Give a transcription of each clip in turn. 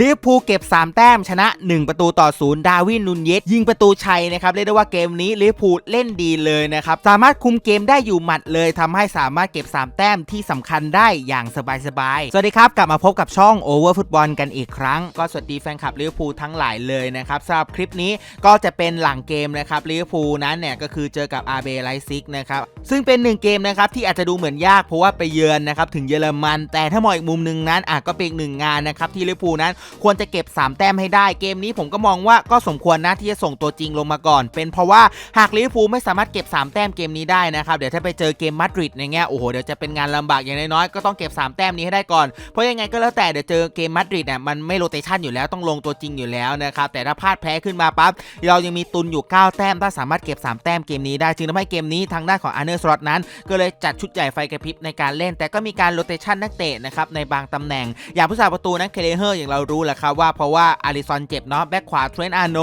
ลิเวอร์พูลเก็บ 3 แต้มชนะ 1 ประตูต่อศูนย์ดาวินนูนเยสยิงประตูชัยนะครับเรียกได้ว่าเกมนี้ลิเวอร์พูลเล่นดีเลยนะครับสามารถคุมเกมได้อยู่หมัดเลยทำให้สามารถเก็บ 3 แต้มที่สำคัญได้อย่างสบายๆสวัสดีครับกลับมาพบกับช่อง Over Football กันอีกครั้ง ก็สวัสดีแฟนคลับลิเวอร์พูลทั้งหลายเลยนะครับสำหรับคลิปนี้ก็จะเป็นหลังเกมนะครับลิเวอร์พูลนั้นเนี่ยก็คือเจอกับอาเบไลซิกนะครับซึ่งเป็นหนึ่งเกมนะครับที่อาจจะดูเหมือนยากเพราะว่าไปเยือนนะครับถึงเยอรมัน แต่ถ้ามองอีกมุมหนึ่งนั้นอาจก็เป็นอีกหนึ่งงานนะครับที่ลิเวอร์พูลนั้นควรจะเก็บ 3 แต้มให้ได้ เกมนี้ผมก็มองว่าก็สมควรนะที่จะส่งตัวจริงลงมาก่อน เป็นเพราะว่าหากลิเวอร์พูลไม่สามารถเก็บ 3 แต้มเกมนี้ได้นะครับเดี๋ยวถ้าไปเจอเกมมาดริดในแง่โอ้โหเดี๋ยวจะเป็นงานลำบากอย่างน้อยๆก็ต้องเก็บ 3 แต้มนี้ให้ได้ก่อนเพราะยังไงก็แล้วแต่เดี๋ยวเจอเกมมาดริดเนี่ยมันไม่โรเตชันอยู่แล้วต้องลงตัวจริงอยู่แล้วนะครับแต่ถ้าพลาดแพ้ขึ้นมาปั๊บเรายังมีตุนอยู่ 9 แต้ม ถ้าสามารถเก็บ 3 แต้มเกมนี้ได้จึงทำให้เกมนี้ทางด้านของอาร์เนอร์สล็อตนั้น ก็เลยจัดชุดใหญ่ไฟกระพริบในการเล่น แต่ก็มีการโรเตชันนักเตะนะครับในบางตำแหน่ง อย่างผู้สาประตูนั้นเคเลเฮอร์อย่างเรารูแหละครับว่าเพราะว่าอาริซอนเจ็บเนาะแบ็คขวาเทรนต์อาโน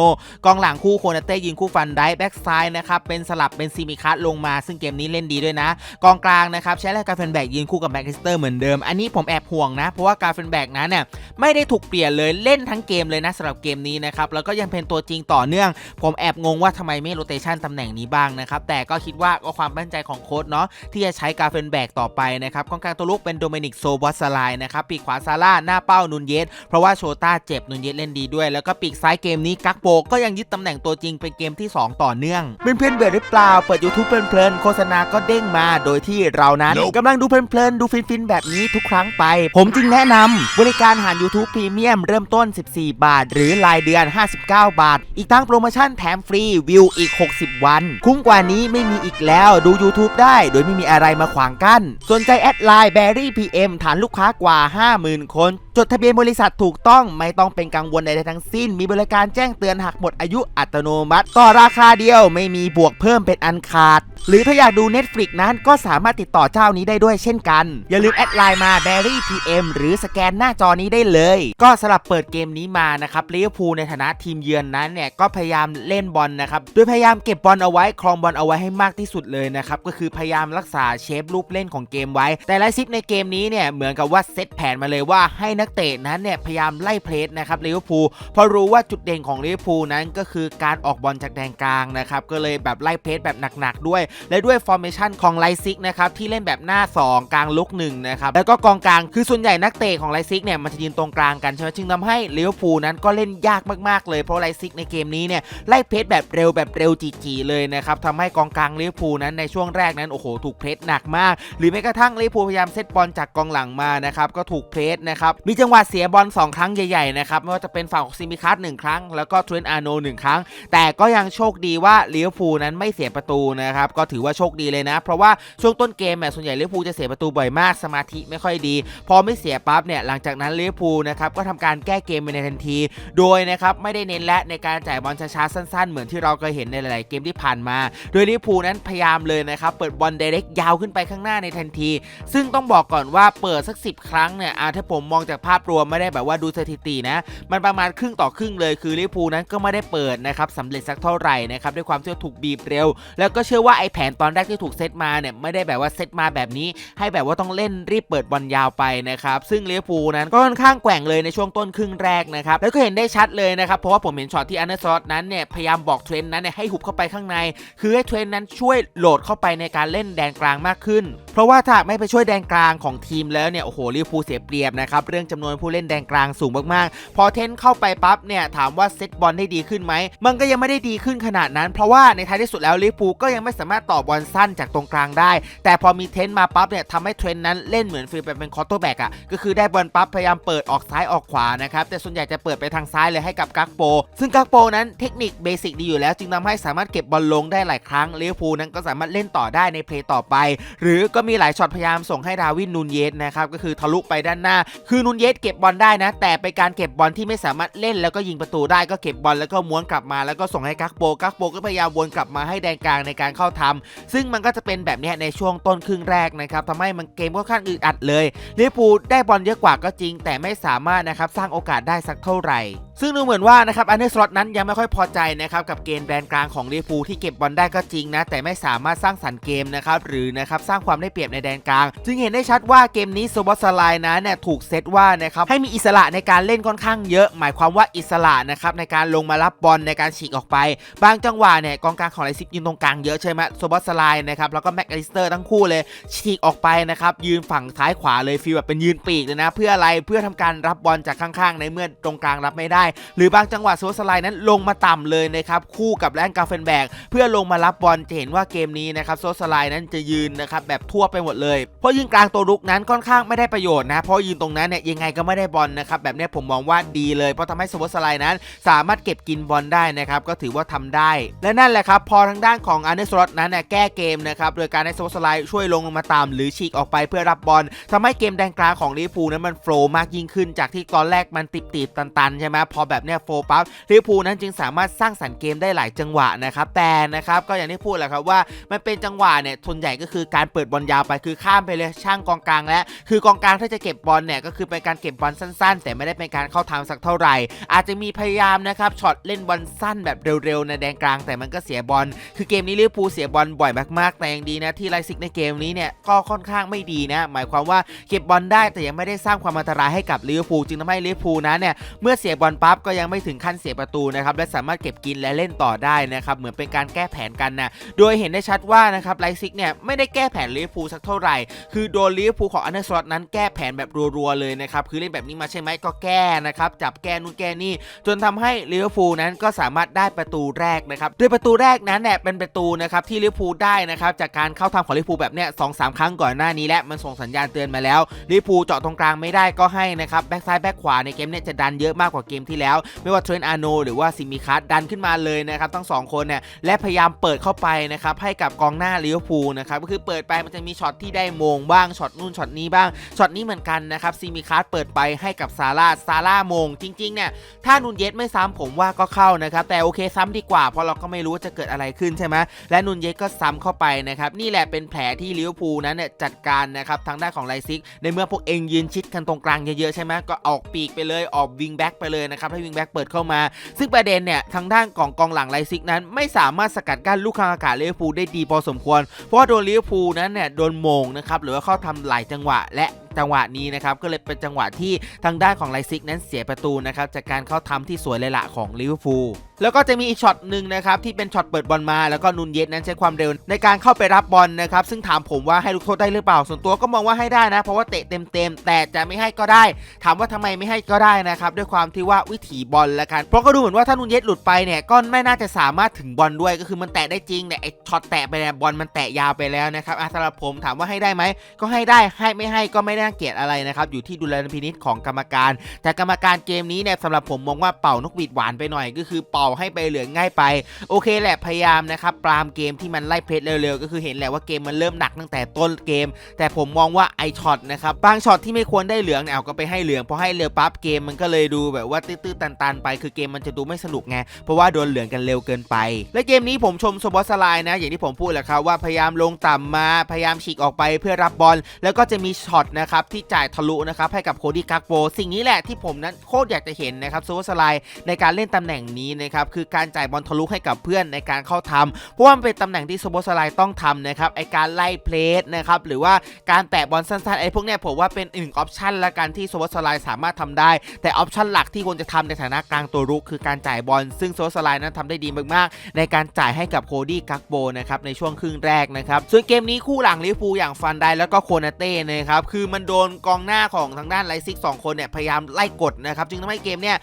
กองหลังคู่โคนาเต้ยิงคู่ฟันได้แบ็คซ้ายนะครับเป็นสลับเป็นซีมิคัสลงมา ซึ่งเกมนี้เล่นดีด้วยนะ กองกลางนะครับใช้แลกกาเฟนแบกยืนคู่กับแบ็กสเตอร์เหมือนเดิม อันนี้ผมแอบห่วงนะ เพราะว่ากาเฟนแบกนั้นเนี่ยไม่ได้ถูกเปลี่ยนเลยเล่นทั้งเกมเลยนะสำหรับเกมนี้นะครับแล้วก็ยังเป็นตัวจริงต่อเนื่อง ผมแอบงงว่าทำไมไม่โรเตชันตำแหน่งนี้บ้างนะครับแต่ก็คิดว่าก็ความมั่นใจของโค้ชเนาะที่จะใช้กาเฟนแบกต่อไปนะครับกองกลางตัวลุกเป็นโดเมนิกโซบอสไลน์นะครับปีกขวาซาร่าหน้าเป้านุนเยสเพราะว่าโชต้าเจ็บนุนเยสเล่นดีด้วย แล้วก็ปีกซ้ายเกมนี้กักโปก็ยังยึดตำแหน่งตัวจริงเป็นเกมที่ 2 ต่อเนื่องเพื่อนๆเบื่อหรือเปล่าเปิด YouTube เพลินๆโฆษณาก็เด้งมาโดยที่เรานั้น Nope กำลังดูเพลินๆดูฟินๆแบบนี้ทุกครั้งไป ผมจึงแนะนำบริการหาร YouTube Premium เริ่มต้น 14 บาท หรือรายเดือน 59 บาท อีกทั้งโปรโมชั่นแถมฟรีวิวอีก 60 วัน คุ้มกว่านี้ไม่มีอีกแล้วดู YouTube ได้ โดยไม่มีอะไรมาขวางกั้นสนใจแอดไลน์ Berry PM ฐานลูกค้ากว่า 50,000 คน จดทะเบียนบริษัทถูกต้องไม่ต้องเป็นกังวลใดๆทั้งสิ้น มีบริการแจ้งเตือนหากหมดอายุอัตโนมัติ ต่อราคาเดียวไม่มีบวกเพิ่มเป็นอันขาด หรือถ้าอยากดู Netflix นั้นก็สามารถติดต่อเจ้านี้ได้ด้วยเช่นกัน อย่าลืมแอดไลน์มา Berry PM หรือสแกนหน้าจอนี้ได้เลย ก็สลับเปิดเกมนี้มานะครับลิเวอร์พูลในฐานะทีมเยือนนั้นเนี่ยก็พยายามเล่นบอลนะครับโดยพยายามเก็บบอลเอาไว้ครองบอลเอาไว้ให้มากที่สุดเลยนะครับก็คือพยายามรักษาเชฟรูปเล่นของเกมไว้ แต่ละซิปในเกมนี้เนี่ยเหมือนกับว่าเซตแผนมาเลยว่าให้นักเตะนั้นเนี่ยพยายามไล่เพลสนะครับลิเวอร์พูลเพราะรู้ว่าจุดเด่นของลิเวอร์พูลนั้นก็คือการออกบอลจากแดนกลางนะครับก็เลยแบบไล่เพลสแบบหนักๆด้วย และด้วยฟอร์เมชันของไลซิกนะครับที่เล่นแบบหน้า 2 กลางลุก1นะครับแล้วก็กองกลางคือส่วนใหญ่นักเตะของไลซิกเนี่ยมันจะยืนตรงกลางกันใช่ไหมจึงทำให้ลิเวอร์พูลนั้นก็เล่นยากมากๆเลยเพราะไลซิกในเกมนี้เนี่ยไล่เพลสแบบเร็วแบบเร็วจีๆเลยนะครับทำให้กองกลางลิเวอร์พูลนั้นในช่วงแรกนั้นโอ้โหถูกเพลสหนักมาก หรือแม้กระทั่งลิเวอร์พูลพยายามเซตบอลจากกองหลังมานะครับก็ถูกเพลสนะครับมีจังหวะเสียบอลสองรั้งใหญ่ๆนะครับไม่ว่าจะเป็นฝั่งของซิมิคัสหนึ่งครั้ง แล้วก็เทรนต์อาร์โนหนึ่งครั้ง แต่ก็ยังโชคดีว่าเลิเวอร์พูนั้นไม่เสียประตูนะครับก็ถือว่าโชคดีเลยนะ เพราะว่าช่วงต้นเกมเนี่ยส่วนใหญ่เลิเวอร์พูจะเสียประตูบ่อยมากสมาธิไม่ค่อยดี พอไม่เสียปั๊บเนี่ยหลังจากนั้นเลิเวอร์พูนะครับก็ทำการแก้เกมไปในทันที โดยนะครับไม่ได้เน้นและในการจ่ายบอลช้าๆสั้นๆ เหมือนที่เราเคยเห็นในหลายๆเกมที่ผ่านมา โดยลิเวอร์พูลนั้นพยายามเลยนะครับเปิดบอลเดเร็กยาวขึ้นไปข้างหน้าในทันที ซึ่งต้องบอกก่อนว่าเปิดสัก 10 ครั้งเนี่ยถ้าผมมองจากภาพรวมไม่ได้แบบว่าดูสถิตินะ มันประมาณครึ่งต่อครึ่งเลยคือลิเวอร์พูลนั้นก็ไม่ได้เปิดนะครับสำเร็จสักเท่าไหร่นะครับด้วยความที่ถูกบีบเร็ว แล้วก็เชื่อว่าไอ้แผนตอนแรกที่ถูกเซตมาเนี่ยไม่ได้แบบว่าเซตมาแบบนี้ ให้แบบว่าต้องเล่นรีบเปิดบอลยาวไปนะครับซึ่งลิเวอร์พูลนั้นก็ค่อนข้างแกว่งเลยในช่วงต้นครึ่งแรกนะครับแล้วก็เห็นได้ชัดเลยนะครับเพราะว่าผมเห็นช็อตที่อันเดอร์ซอตนั้นเนี่ยพยายามบอกเทรนนั้นเนี่ยให้หุบเข้าไปข้างใน คือให้เทรนนั้นช่วยโหลดเข้าไปในการเล่นแดนกลางมากขึ้น เพราะว่าถ้าไม่ไปช่วยแดนกลางของทีมแล้วเนี่ยโอ้โหลิเวอร์พูลเสียเปรียบนะครับเรื่องจำนวนผู้เล่นแดนกลางสูงมากๆ พอเทนเข้าไปปั๊บเนี่ยถามว่าเซตบอลได้ดีขึ้นไหมมันก็ยังไม่ได้ดีขึ้นขนาดนั้น เพราะว่าในท้ายที่สุดแล้วลิเวอร์พูลก็ยังไม่สามารถต่อบอลสั้นจากตรงกลางได้ แต่พอมีเทนมาปั๊บเนี่ยทำให้เทรนนั้นเล่นเหมือนฟีลแบบเป็นคอร์เตอร์แบ็กอะก็คือได้บอลปั๊บพยายามเปิดออกซ้ายออกขวานะครับแต่ส่วนใหญ่จะเปิดไปทางซ้ายเลยให้กับกักโป ซึ่งกักโปนั้นเทคนิคเบสิกดีอยู่แล้วจึงทำให้สามารถเก็บบอลลงได้หลายครั้งลิเวอร์พูลนั้นก็สามารถเล่นต่อได้ในเพลย์ต่อไป หรือก็มีหลายช็อตพยายามส่งให้ดาวินนูนเยสนะครับก็คือทะลุไปด้านหน้า คือนูนเยสเก็บบอลได้นะ แต่ไปการเก็บบอลที่ไม่สามารถเล่นแล้วก็ยิงประตูได้ก็เก็บบอลแล้วก็ม้วนกลับมาแล้วก็ส่งให้กักโปกักโปก็พยายามวนกลับมาให้แดนกลางในการเข้าทำซึ่งมันก็จะเป็นแบบนี้ในช่วงต้นครึ่งแรกนะครับทำให้มันเกมค่อนข้างอึดอัดเลยลิเวอร์พูลได้บอลเยอะกว่าก็จริง แต่ไม่สามารถนะครับสร้างโอกาสได้สักเท่าไหร่ซึ่งดูเหมือนว่านะครับอันเดอร์สล็อตนั้นยังไม่ค่อยพอใจนะครับกับเกมแดนกลางของลิเวอร์พูลที่เก็บบอลได้ก็จริงนะ แต่ไม่สามารถสร้างสรรค์เกมนะครับหรือนะครับสร้างความได้เปรียบในแดนกลาง จึงเห็นได้ชัดว่าเกมนี้โซบอสไลน์นั้นเนี่ยถูกเซตว่านะครับให้มีอิสระในการเล่นค่อนข้างเยอะ หมายความว่าอิสระนะครับในการลงมารับบอลในการฉีกออกไป บางจังหวะเนี่ยกองกลางของไลซิกยืนตรงกลางเยอะใช่ไหมโซบอสไลน์นะครับแล้วก็แม็กอลิสเตอร์ทั้งคู่เลยฉีกออกไปนะครับยืนฝั่งซ้ายขวาเลยฟีลแบบเป็นยืนปีกเลยนะ เพื่ออะไรเพื่อทำการรับบอลจากข้างๆ ในเมื่อตรงกลางรับไม่ได้หรือบางจังหวะโซสไลน์นั้นลงมาต่ำเลยนะครับคู่กับแลนกาเฟนแบกเพื่อลงมารับบอลจะเห็นว่าเกมนี้นะครับโซสไลน์นั้นจะยืนนะครับแบบทั่วไปหมดเลย เพราะยืนกลางตัวรุกนั้นค่อนข้างไม่ได้ประโยชน์นะเพราะยืนตรงนั้นเนี่ยยังไงก็ไม่ได้บอลนะครับแบบนี้ผมมองว่าดีเลยเพราะทำให้โซสไลน์นั้น สามารถเก็บกินบอลได้นะครับก็ถือว่าทำได้ และนั่นแหละครับพอทางด้านของอันเดอร์สล็อตนั้นเนี่ยแก้เกมนะครับโดยการให้โซสไลด์ช่วยลงมาตามหรือฉีกออกไปเพื่อรับบอลทำให้เกมแดนกลางของลิเวอร์พูลนั้นมันโฟล์มากยิ่งขึ้นจากที่ตอนแรกมันติดๆตันๆใช่ไหมพอแบบเนี้ยโฟปั๊บลิเวอร์พูลนั้นจึงสามารถสร้างสรรค์เกมได้หลายจังหวะนะครับแต่นะครับก็อย่างที่พูดแหละครับว่ามันเป็นจังหวะเนี่ยส่วนใหญ่ก็คือการเปิดบอลยาวไปคือข้ามไปเลยช่างกองกลางและคือกองกลางถ้าจะเก็บบอลเนี่ยก็คือเป็นการเก็บบอลสั้น ๆ แต่ไม่ได้เป็นการเข้าทางสักเท่าไหร่ อาจจะมีพยายามนะครับช็อตเล่นบอลสั้นแบบเร็วๆในแดนกลาง แต่มันก็เสียบอล คือเกมนี้ลิเวอร์พูลเสียบอลบ่อยมากๆ แต่ยังดีนะที่ไลซิกในเกมนี้เนี่ยก็ค่อนข้างไม่ดีนะ หมายความว่าเก็บบอลได้แต่ยังไม่ได้สร้างความอันตรายให้กับลิเวอร์พูลจึงทำให้ลิเวอร์พูลนั้นเนี่ยเมื่อเสียบอลปั๊บก็ยังไม่ถึงขั้นเสียประตูนะครับและสามารถเก็บกินและเล่นต่อได้นะครับเหมือนเป็นการแก้แผนกันนะโดยเห็นได้ชัดว่านะครับไลซิกเนี่ยไม่ได้แก้แผนลิเวอร์พูลสักเท่าไหร่ คือโดนลิเวอร์พูลของอันเดอร์สล็อตนั้นแก้แผนแบบรัวๆเลยนะครับคือเล่นแบบนี้มาใช่ไหมก็แก้นะครับจับแก้นู่นแก้นี่จนทำให้ลิเวอร์พูลนั้นก็สามารถได้ประตูแรกนะครับด้วยประตูแรกนั้นเนี่ยเป็นประตูนะครับที่ลิเวอร์พูลได้นะครับจากการเข้าทำของลิเวอร์พูลแบบเนี้ยสองสามครั้งก่อนหน้านี้และมันส่งสัญญาณเตือนมาแล้วลิเวอร์พูลเจาะตรงกลางไม่ได้ก็ให้นะครับแบ็กซ้ายแบ็กขวาในเกมเนี่ยจะดันเยอะมากกว่าเกมที่แล้ว ไม่ว่าเทรนต์อาโนหรือว่าซิมิคัสดันขึ้นมาเลยนะครับทั้งสองคนเนี่ยและพยายามเปิดเข้าไปนะครับให้กับกองหน้าลิเวอร์พูลนะครับก็คือเปิดไปมันจะมีช็อตที่ได้มงบ้างช็อตนู่นช็อตนี้บ้างช็อตนี้เหมือนกันนะครับซิมิคัสเปิดไปให้กับซาร่าซาร่ามงจริงๆเนี่ยถ้านูนเยสไม่ซ้ำผมว่าก็เข้านะครับแต่โอเคซ้ำดีกว่า เพราะเราก็ไม่รู้ว่าจะเกิดอะไรขึ้นใช่ไหมและนูนเยสก็ซ้ำเข้าไปนะครับนี่แหละเป็นแผลที่ลิเวอร์พูลนั้นเนี่ยจัดการนะครับทางด้านของไลซิก ในเมื่อพวกเองยืนชิดกันตรงกลางเยอะๆใช่ไหมก็ออกปีกไปเลยออกวิงแบ็กไปเลยนะครับให้วิงแบ็กเปิดเข้ามา ซึ่งประเด็นเนี่ยทางด้านของกองหลังไลซิกนั้น ไม่สามารถสกัดกั้นลูกคางอากาศลิเวอร์พูลได้ดีพอสมควร เพราะว่าโดนลิเวอร์พูลนั้นเนี่ยโดนมงนะครับหรือว่าเข้าทำหลายจังหวะและ จังหวะนี้นะครับก็เลยเป็นจังหวะที่ทางด้านของไลซิกนั้นเสียประตูนะครับจากการเข้าทำที่สวยเลยละของลิเวอร์พูลแล้วก็จะมีอีกช็อตหนึ่งนะครับที่เป็นช็อตเปิดบอลมา แล้วก็นุนเยสนั้นใช้ความเร็วในการเข้าไปรับบอลนะครับซึ่งถามผมว่าให้ลูกโทษได้หรือเปล่า ส่วนตัวก็มองว่าให้ได้นะ เพราะว่าเตะเต็มๆแต่จะไม่ให้ก็ได้ ถามว่าทำไมไม่ให้ก็ได้นะครับด้วยความที่ว่าวิถีบอลละกันเพราะก็ดูเหมือนว่าถ้านุนเยสหลุดไปเนี่ยก็ไม่น่าจะสามารถถึงบอลด้วยก็คือมันแตะได้จริงเนี่ยไอช็อตแตะไปเนี่ยบอลมันแตะยาวไปแล้วนะครับอะสำหรับผมถามว่าให้ได้ไหมก็ให้ได้ให้ไม่ให้ก็ไม่ได้น่าเกลียดอะไรนะครับอยู่ที่ดุลยพินิจของกรรมการ แต่กรรมการเกมนี้เนี่ยสำหรับผมมองว่าเป่านกหวีดหวานไปหน่อย ก็คือเป่าให้ใบเหลืองง่ายไป โอเคแหละพยายามนะครับปรามเกมที่มันไล่เพชรเร็วๆก็คือเห็นแหละว่าเกมมันเริ่มหนักตั้งแต่ต้นเกม แต่ผมมองว่าไอช็อตนะครับบางช็อตที่ไม่ควรได้เหลืองเนี่ยเอาก็ไปให้เหลืองพอให้เหลืองปั๊บเกมมันก็เลยดูแบบว่าตื้อๆตันๆไป คือเกมมันจะดูไม่สนุกไงเพราะว่าโดนเหลืองกันเร็วเกินไป และเกมนี้ผมชมโซบอสไลน์นะ อย่างที่ผมพูดแหละครับว่าพยายามลงต่ำมาพยายามฉีกออกไปเพื่อรับบอลแล้วก็จะมีช็อตนะครับที่จ่ายทะลุนะครับให้กับโคดี้กักโปสิ่งนี้แหละที่ผมนั้นโคตรอยากจะเห็นนะครับโซบอร์สไลน์ในการเล่นตำแหน่งนี้นะครับคือการจ่ายบอลทะลุให้กับเพื่อนในการเข้าทำเพราะว่ามันเป็นตำแหน่งที่โซบอร์สไลน์ต้องทำนะครับไอการไล่เพลสนะครับหรือว่าการแตะบอลสั้นๆไอพวกเนี้ยผมว่าเป็นอีกออปชันละกันที่โซบอร์สไลน์สามารถทำได้ แต่ออปชันหลักที่ควรจะทำในฐานะกลางตัวรุกคือการจ่ายบอลซึ่งโซบอร์สไลน์นั้นทำได้ดีมากๆ ในการจ่ายให้กับโคดี้กักโบนะครับในช่วงครึ่งแรกนะครับส่วนเกมนี้คู่หลังลิเวอร์พูลอย่างฟันไดแล้วก็โคนาเต้นะครับคือมันโดนกองหน้าของทางด้านไลซิกสองคนเนี่ยพยายามไล่กดนะครับจึงทำให้เกมเนี่ย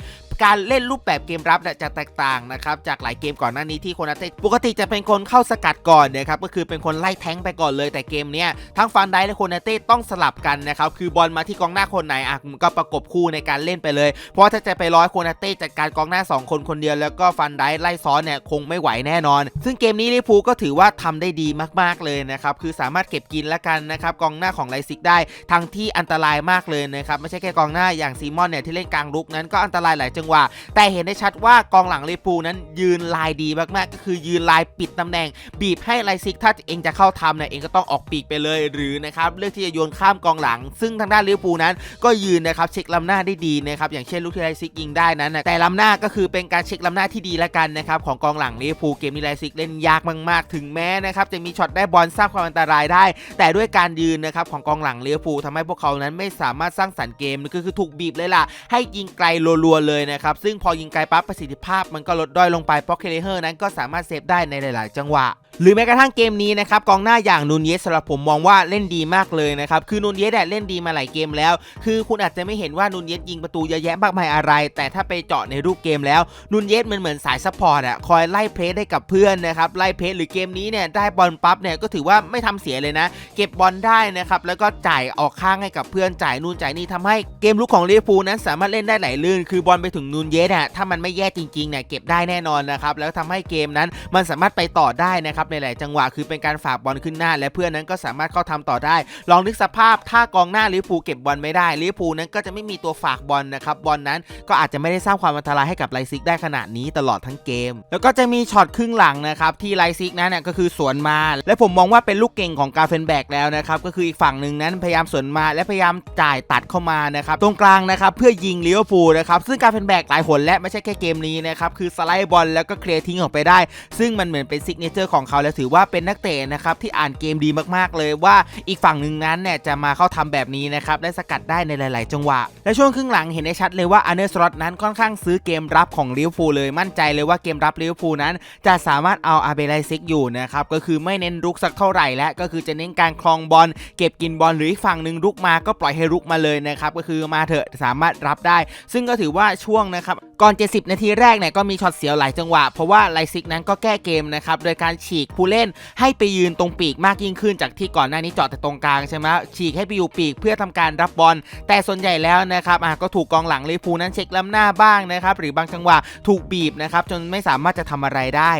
การเล่นรูปแบบเกมรับเนี่ยจะแตกต่างนะครับจากหลายเกมก่อนหน้านี้ที่โคนาเต้ปกติจะเป็นคนเข้าสกัดก่อนนะครับก็คือเป็นคนไล่แท้งไปก่อนเลยแต่เกมเนี้ยทั้งฟันไดและโคนาเต้ต้องสลับกันนะครับคือบอลมาที่กองหน้าคนไหนอะก็ประกบคู่ในการเล่นไปเลย เพราะถ้าจะไปร้อยโคนาเต้จัดการกองหน้า 2 คนคนเดียวแล้วก็ฟันไดไล่ซ้อนเนี่ยคงไม่ไหวแน่นอน ซึ่งเกมนี้ลิเวอร์พูก็ถือว่าทำได้ดีมากๆเลยนะครับคือสามารถเก็บกินแล้วกันนะครับกองหน้าของไลซิกได้ทั้งที่อันตรายมากเลยนะครับไม่ใช่แค่กองหน้าอย่างซีมอนเนี่ยที่เล่นกลางลุกนั้นก็อันตรายหลายจังวะหวะแต่เห็นได้ชัดว่ากองหลังลิปูนั้นยืนลายดีมากๆ ก็คือยืนลายปิดตำแหน่ง บีบให้ไลซิกถ้าเองจะเข้าทำเนี่ยเองก็ต้องออกปีกไปเลย หรือนะครับเลือกที่จะโยนข้ามกองหลัง ซึ่งทางด้านลิปูนั้นก็ยืนนะครับเช็คลำหน้าได้ดีนะครับอย่างเช่นลูกที่ไลซิกยิงได้นั้นแต่ลำหน้าก็คือเป็นการเช็คลำหน้าที่ดีละกันนะครับของกองหลังลิปูเกมนี้ไลซิกเล่นยากมากๆ ถึงแม้นะครับจะมีช็อตได้บอลสร้างความอันตรายได้ แต่ด้วยการยืนนะครับของกองหลังลิเวอร์พูลทำให้พวกเขานั้นไม่สามารถสร้างสรรค์เกมก็คือถูกบีบเลยล่ะให้ยิงไกลรัวๆเลยนะครับ ซึ่งพอยิงไกลปั๊บประสิทธิภาพมันก็ลดด้อยลงไปเพราะเคเลเฮอร์นั้นก็สามารถเซฟได้ในหลาย ๆ จังหวะหรือแม้กระทั่งเกมนี้นะครับกองหน้าอย่างนูนเยสสำหรับผมมองว่าเล่นดีมากเลยนะครับคือนูนเยสเนี่ยเล่นดีมาหลายเกมแล้ว คือคุณอาจจะไม่เห็นว่านูนเยสยิงประตูเยอะแยะมากมายอะไร แต่ถ้าไปเจาะในรูปเกมแล้วนูนเยสมันเหมือนสายซัพพอร์ตอะคอยไล่เพลสให้กับเพื่อนนะครับไล่เพลสหรือเกมนี้เนี่ยได้บอลปั๊บเนี่ยก็ถือว่าไม่ทำเสียเลยนะ เก็บบอลได้นะครับแล้วก็จ่ายออกข้างให้กับเพื่อนจ่ายนูนจ่ายนี่ทำให้เกมลุกของลิเวอร์พูลนั้นสามารถเล่นได้ไหลลื่น คือบอลไปถึงนูนเยสอะถ้ามันไม่แย่จริงๆเนี่ยเก็บได้แน่นอนนะครับแล้วทำให้เกมนั้นมันสามารถไปต่อได้นะครับในหลายจังหวะคือเป็นการฝากบอลขึ้นหน้า และเพื่อนนั้นก็สามารถเข้าทำต่อได้ ลองนึกสภาพถ้ากองหน้าลิเวอร์พูลเก็บบอลไม่ได้ลิเวอร์พูลนั้นก็จะไม่มีตัวฝากบอลนะครับบอลนั้นก็อาจจะไม่ได้สร้างความอันตรายให้กับไลซิกได้ขนาดนี้ตลอดทั้งเกม แล้วก็จะมีช็อตครึ่งหลังนะครับที่ไลซิกนั้นก็คือสวนมา และผมมองว่าเป็นลูกเก่งของกาเฟนแบกแล้วนะครับก็คืออีกฝั่งหนึ่งนั้นพยายามสวนมาและพยายามจ่ายตัดเข้ามานะครับตรงกลางนะครับเพื่อยิงลิเวอร์พูลนะครับซึ่งกาเฟนแบกหลายหนและไม่ใช่แค่เกมนี้นะครับคือสไลด์บอลแล้วก็เคลียร์ทิ้งออกไปได้ ซึ่งมันเหมือนเป็นซิกเนเจอร์ของเขาและถือว่าเป็นนักเตะนะครับที่อ่านเกมดีมากๆเลยว่าอีกฝั่งหนึ่งนั้นเนี่ยจะมาเข้าทำแบบนี้นะครับและสกัดได้ในหลาย ๆ จังหวะ และช่วงครึ่งหลังเห็นได้ชัดเลยว่าอันเดอร์สล็อตนั้นค่อนข้างซื้อเกมรับของลิเวอร์พูลเลยมั่นใจเลยว่าเกมรับลิเวอร์พูลนั้น จะสามารถเอาอาเบไลซิกอยู่นะครับก็คือไม่เน้นรุกสักเท่าไหร่และก็คือจะเน้นการคลองบอลเก็บกินบอลหรืออีกฝั่งหนึ่งรุกมาก็ปล่อยให้รุกมาเลยนะครับก็คือมาเถอะสามารถรับได้ ซึ่งก็ถือว่าช่วงนะครับก่อน 70 นาทีแรกเนี่ยก็มีช็อตเสียวหลายจังหวะ เพราะว่าไลซิกนั้นก็แก้เกมนะครับโดยการฉีกผู้เล่นให้ไปยืนตรงปีกมากยิ่งขึ้น จากที่ก่อนหน้านี้เจาะแต่ตรงกลางใช่ไหมฉีกให้ไปอยู่ปีกเพื่อทำการรับบอล แต่ส่วนใหญ่แล้วนะครับก็ถูกกองหลังลิฟูนั้นเช็คล้ำหน้าบ้างนะครับหรือบางจังหวะถูกบีบนะครับจนไม่สามารถจะทำอะไรได้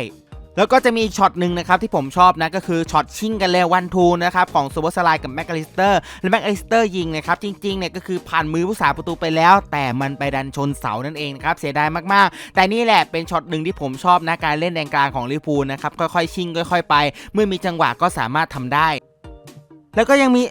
แล้วก็จะมีช็อตหนึ่งนะครับที่ผมชอบนะก็คือช็อตชิงกันเลยวันทูนะครับของซูเปอร์สไลด์กับแม็กอลิสเตอร์และแม็กอลิสเตอร์ยิงนะครับจริงๆเนี่ยก็คือผ่านมือผู้สาประตูไปแล้ว แต่มันไปดันชนเสานั่นเองนะครับเสียดายมากๆ แต่นี่แหละเป็นช็อตหนึ่งที่ผมชอบนะการเล่นแดนกลางของลิเวอร์พูลนะครับค่อยๆชิงค่อย ๆ ไป เมื่อมีจังหวะก็สามารถทำได้ แล้วก็ยังมี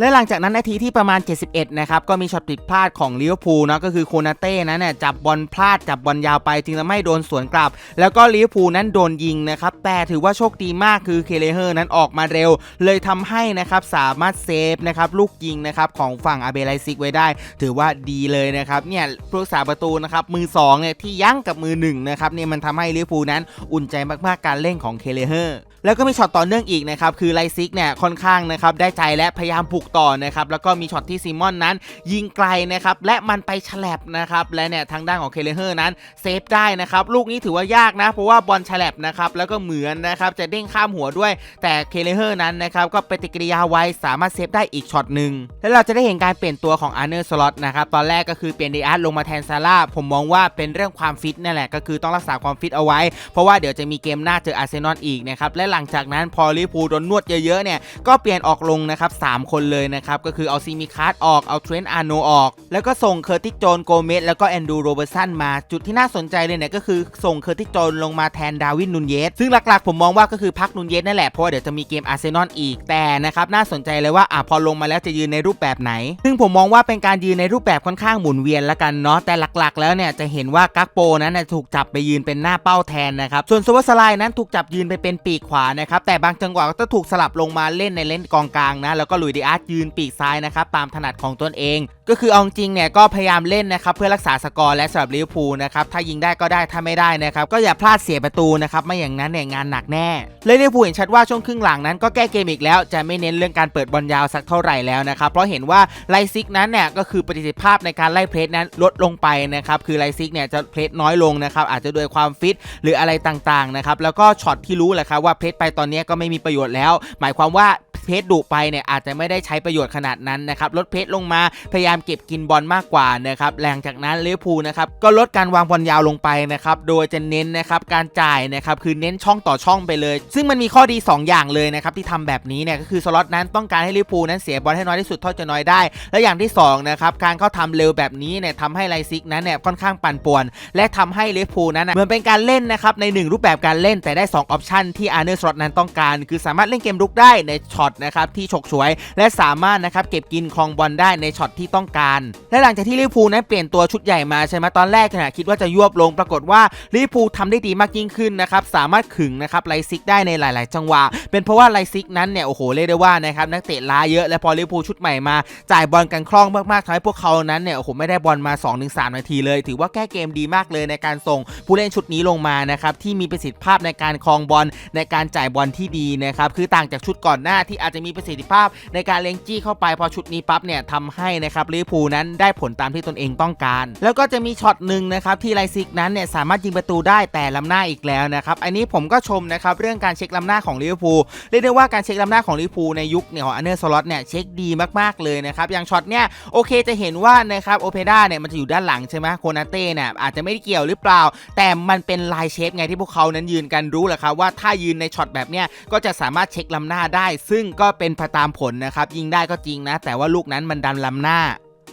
และหลังจากนั้นนาทีที่ประมาณ 71 นะครับ ก็มีช็อตผิดพลาดของลิเวอร์พูลเนาะก็คือโคนาเต้นั้นเนี่ยจับบอลพลาด จับบอลยาวไป จึงทำให้โดนสวนกลับ แล้วก็ลิเวอร์พูลนั้นโดนยิงนะครับ แต่ถือว่าโชคดีมากคือเคเลเฮอร์นั้นออกมาเร็ว เลยทำให้นะครับสามารถเซฟนะครับลูกยิงนะครับของฝั่งอาเบไลซิกไว้ได้ ถือว่าดีเลยนะครับเนี่ยผู้รักษาประตูนะครับมือ2เนี่ยที่ยั้งกับมือ1นะครับเนี่ยมันทำให้ลิเวอร์พูลนั้นอุ่นใจมากๆการเล่นของเคเลเฮอร์ แล้วก็มีช็อตต่อเนื่องอีกนะครับคือไลซิกเนี่ยค่อนข้างนะครับได้ใจและพยายามผูกต่อนะครับแล้วก็มีช็อตที่ซีมอนนั้น ยิงไกลนะครับและมันไปฉลับนะครับและเนี่ยทางด้านของเคเลเฮอร์นั้นเซฟได้นะครับลูกนี้ถือว่ายากนะเพราะว่าบอลฉลับนะครับแล้วก็เหมือนนะครับจะเด้งข้ามหัวด้วย แต่เคเลเฮอร์นั้นนะครับก็ปฏิกิริยาไวสามารถเซฟได้อีกช็อตหนึ่งแล้วเราจะได้เห็นการเปลี่ยนตัวของอาร์เนอร์สล็อตนะครับตอนแรกก็คือเปลี่ยนเดีอาร์ลงมาแทนซาร่าผมมองว่าเป็นเรื่องความฟิตนั่นแหละก็คือต้องรักษาความฟิตเอาไว้ เพราะว่าเดี๋ยวจะมีเกมหน้าเจออาร์เซนอลอีกนะครับและหลังจากนั้นพอลิพูโดนนวดเยอะๆเนี่ยก็เปลี่ยนออกลงนะครับ3คนเลยนะครับก็คือเอาซีมิคาร์ดออกเอาเทรนต์อาร์โนออก แล้วก็ส่งเคอร์ติสโจนโกเมสแล้วก็แอนดูโรเบอร์สันมาจุดที่น่าสนใจเลยเนี่ยก็คือส่งเคอร์ติสโจนลงมาแทนดาวินนูนเยสซึ่งหลักๆ ผมมองว่าก็คือพักนูนเยสนั่นแหละเพราะเดี๋ยวจะมีเกมอาร์เซนอลอีกแต่นะครับน่าสนใจเลยว่าอะพอลงมาแล้วจะยืนในรูปแบบไหน ซึ่งผมมองว่าเป็นการยืนในรูปแบบค่อนข้างหมุนเวียนละกันเนาะแต่หลักๆ แล้วเนี่ยจะเห็นว่ากักโปนั้นถูกจับไปยืนเป็นหน้าเป้าแทนนะครับส่วนซูเปอร์สไลด์นั้นถูกจับยืนไปเป็นปีกขวานะครับแต่บางจังหวะก็จะถูกสลับลงมาเล่นในเลนกองกลางนะแล้วก็ลุยดิอาร์ตยืนปีกซ้ายนะครับตามถนัดของตนเอง ก็คือเอาจริงเนี่ยก็พยายามเล่นนะครับเพื่อรักษาสกอร์และสำหรับลิเวอร์พูลนะครับถ้ายิงได้ก็ได้ถ้าไม่ได้นะครับก็อย่าพลาดเสียประตูนะครับไม่อย่างนั้นเนี่ยงานหนักแน่เลยลิเวอร์พูลเห็นชัดว่าช่วงครึ่งหลังนั้นก็แก้เกมอีกแล้วจะไม่เน้นเรื่องการเปิดบอลยาวสักเท่าไหร่แล้วนะครับเพราะเห็นว่าไลซิกนั้นเนี่ยก็คือประสิทธิภาพในการไล่เพลสนั้นลดลงไปนะครับคือไลซิกเนี่ยจะเพลสน้อยลงนะครับอาจจะด้วยความฟิตหรืออะไรต่างๆนะครับแล้วก็ช็อตที่รู้แหละครับว่าเพลสไปตอนนี้ก็ไม่มีประโยชน์แล้ว หมายความว่าเพจดุไปเนี่ยอาจจะไม่ได้ใช้ประโยชน์ขนาดนั้นนะครับลดเพจลงมาพยายามเก็บกินบอลมากกว่านะครับหลังจากนั้นลิเวอร์พูลนะครับก็ลดการวางบอลยาวลงไปนะครับโดยจะเน้นนะครับการจ่ายนะครับคือเน้นช่องต่อช่องไปเลย ซึ่งมันมีข้อดี 2 อย่างเลยนะครับที่ทำแบบนี้เนี่ยก็คือสล็อตนั้นต้องการให้ลิเวอร์พูลนั้นเสียบอลให้น้อยที่สุดเท่าจะน้อยได้ และอย่างที่2นะครับการเข้าทำเร็วแบบนี้เนี่ยทำให้ไลซิกนั้นเนี่ยค่อนข้างปั่นป่วน และทำให้ลิเวอร์พูลนั้นเหมือนเป็นการเล่นนะครับในหนึ่งรูปแบบการเล่นแต่ได้2ออปชันที่อาร์เนอร์สล็อตนั้นต้องการ คือสามารถเล่นเกมรุกได้ในช็อตนะครับที่ฉกฉวย และสามารถนะครับเก็บกินครองบอลได้ในช็อตที่ต้องการ และหลังจากที่ลิเวอร์พูลนั้นเปลี่ยนตัวชุดใหญ่มาใช่ไหมตอนแรกขณะคิดว่าจะยวบลงปรากฏว่าลิเวอร์พูลทำได้ดีมากยิ่งขึ้นนะครับสามารถขึงนะครับไลซิกได้ในหลาย ๆ จังหวะ เป็นเพราะว่าไลซิกนั้นเนี่ยโอ้โหเรียกได้ว่านะครับนักเตะล้าเยอะและพอลิเวอร์พูลชุดใหม่มาจ่ายบอลกันคล่องมากๆทำให้พวกเขานั้นเนี่ยโอ้โหไม่ได้บอลมา 2-3 นาทีเลย ถือว่าแก้เกมดีมากเลยในการส่งผู้เล่นชุดนี้ลงมานะครับที่มีประสิทธิภาพในการครองบอลในการจ่ายบอลที่ดีนะครับคือต่างจากชุดก่อนหน้าที่อาจจะมีประสิทธิภาพในการเลี้งจี้เข้าไปพอชุดนี้ปั๊บเนี่ยทำให้นะครับลิลิพูนั้นได้ผลตามที่ตนเองต้องการ แล้วก็จะมีช็อตหนึ่งนะครับที่ไลซิกนั้นเนี่ยสามารถยิงประตูได้แต่ล้ำหน้าอีกแล้วนะครับอันนี้ผมก็ชมนะครับเรื่องการเช็คล้ำหน้าของลิเวอร์พูลเรียกได้ว่าการเช็คล้ำหน้าของลิเวอร์พูลในยุคเนี่ยของอันเนอร์สล็อตเนี่ยเช็คดีมากๆเลยนะครับอย่างช็อตเนี่ยโอเคจะเห็นว่านะครับโอเปร่าเนี่ยมันจะอยู่ด้านหลังใช่ไหมโคนาเต้เนี่ยอาจจะไม่ได้เกี่ยวหรือเปล่า แต่มันเป็นลายเชฟไงที่พวกเขานั้นยืนกันรู้แหละครับว่าถ้ายืนในช็อตแบบเนี้ยก็จะสามารถเช็คล้ำหน้าได้ ซึ่งก็เป็นไปตามผลนะครับยิงได้ก็จริงนะ แต่ว่าลูกนั้นมันดันล้ำหน้า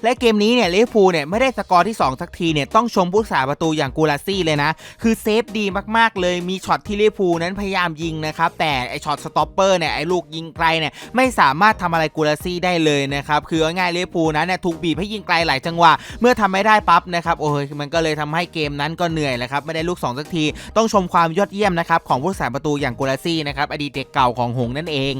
และเกมนี้เนี่ยลิเวอร์พูลเนี่ยไม่ได้สกอร์ที่ 2 สักทีเนี่ยต้องชมผู้รักษาประตูอย่างกูลาซี่เลยนะ คือเซฟดีมากๆเลยมีช็อตที่ลิเวอร์พูลนั้นพยายามยิงนะครับ แต่ไอช็อตสต็อปเปอร์เนี่ยไอลูกยิงไกลเนี่ยไม่สามารถทำอะไรกูลาซี่ได้เลยนะครับ คือเอาง่ายลิเวอร์พูลนั้นเนี่ยถูกบีบให้ยิงไกลหลายจังหวะเมื่อทำไม่ได้ปั๊บนะครับโอ้ยมันก็เลยทำให้เกมนั้นก็เหนื่อยแหละครับไม่ได้ลูก2สักที ต้องชมความยอดเยี่ยมนะครับของผู้รักษาประตูอย่างกูลาซี่นะครับอดีตเด็กเก่าของหงนั่นเอง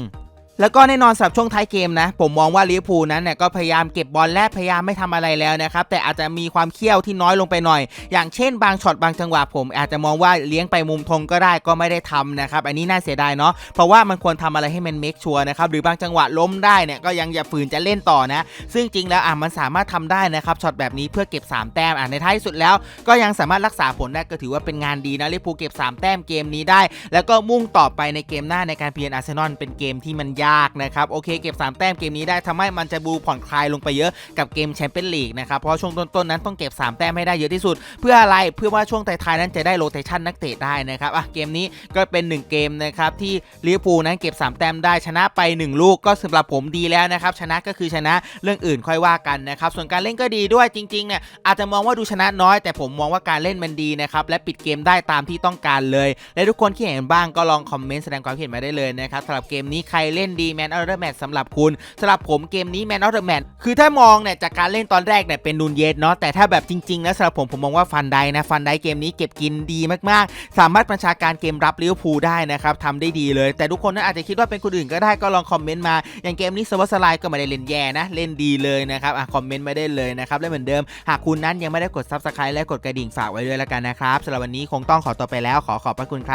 แล้วก็แน่นอนสำหรับช่วงท้ายเกมนะ ผมมองว่าลิเวอร์พูลนั้นเนี่ยก็พยายามเก็บบอลและพยายามไม่ทำอะไรแล้วนะครับแต่อาจจะมีความเขี้ยวที่น้อยลงไปหน่อย อย่างเช่นบางช็อตบางจังหวะผม อาจจะมองว่าเลี้ยงไปมุมธงก็ได้ก็ไม่ได้ทำนะครับอันนี้น่าเสียดายเนาะเพราะว่ามันควรทำอะไรให้มันเมคชัวร์นะครับหรือบางจังหวะล้มได้เนี่ยก็ยังอย่าฝืนจะเล่นต่อนะ ซึ่งจริงแล้วอะมันสามารถทำได้นะครับช็อตแบบนี้เพื่อเก็บ 3 แต้มอะในท้ายสุดแล้ว ก็ยังสามารถรักษาผลได้ก็ถือว่าเป็นงานดีนะลิเวอร์พูลเก็บ 3 แต้มเกมนี้ได้ แล้วก็มุ่งต่อไปในเกมหน้าในการเพียนอาร์เซนอลเป็นเกมที่มันยากนะครับโอเคเก็บ 3 แต้มเกมนี้ได้ทำให้มันจะบูผ่อนคลายลงไปเยอะกับเกมแชมเปี้ยนลีกนะครับเพราะช่วงต้นๆนั้นต้องเก็บ 3 แต้มให้ได้เยอะที่สุด เพื่ออะไรเพื่อว่าช่วงท้ายๆนั้นจะได้โรเตชันนักเตะได้นะครับอะเกมนี้ก็เป็น 1 เกมนะครับที่ลิเวอร์พูลนั้นเก็บ 3 แต้มได้ชนะไป 1 ลูกก็สำหรับผมดีแล้วนะครับชนะก็คือชนะเรื่องอื่นค่อยว่ากันนะครับส่วนการเล่นก็ดีด้วยจริงๆเนี่ยอาจจะมองว่าดูชนะน้อย แต่ผมมองว่าการเล่นมันดีนะครับและปิดเกมได้ตามที่ต้องการเลย และทุกคนที่เห็นบ้างก็ลองคอมเมนต์แสดงความเห็นมาได้เลยนะครับสำหรับเกมนี้ใครเล่นดีแมนออเดอร์แมตสำหรับคุณสำหรับผมเกมนี้แมนออเดอร์แมตคือถ้ามองเนี่ยจากการเล่นตอนแรกเนี่ยเป็นนูนเยสเนาะแต่ถ้าแบบจริงๆแล้วสำหรับผมผมมองว่าฟันไดนะฟันไดเกมนี้เก็บกินดีมากๆ สามารถประชาการเกมรับลิเวอร์พูลได้นะครับทำได้ดีเลย แต่ทุกคนนั้นอาจจะคิดว่าเป็นคนอื่นก็ได้ก็ลองคอมเมนต์มา อย่างเกมนี้สวัสไลก็ไม่ได้เล่นแย่นะเล่นดีเลยนะครับอะคอมเมนต์ม่ได้เลยนะครับและเหมือนเดิม หากคุณนั้นยังไม่ได้กด Subscribe และกดกระดิ่งฝากไว้ด้วยแล้วกันนะครับสำหรับวันนี้คงต้องขอตัวไปแล้วขอขอบพระคุณครับ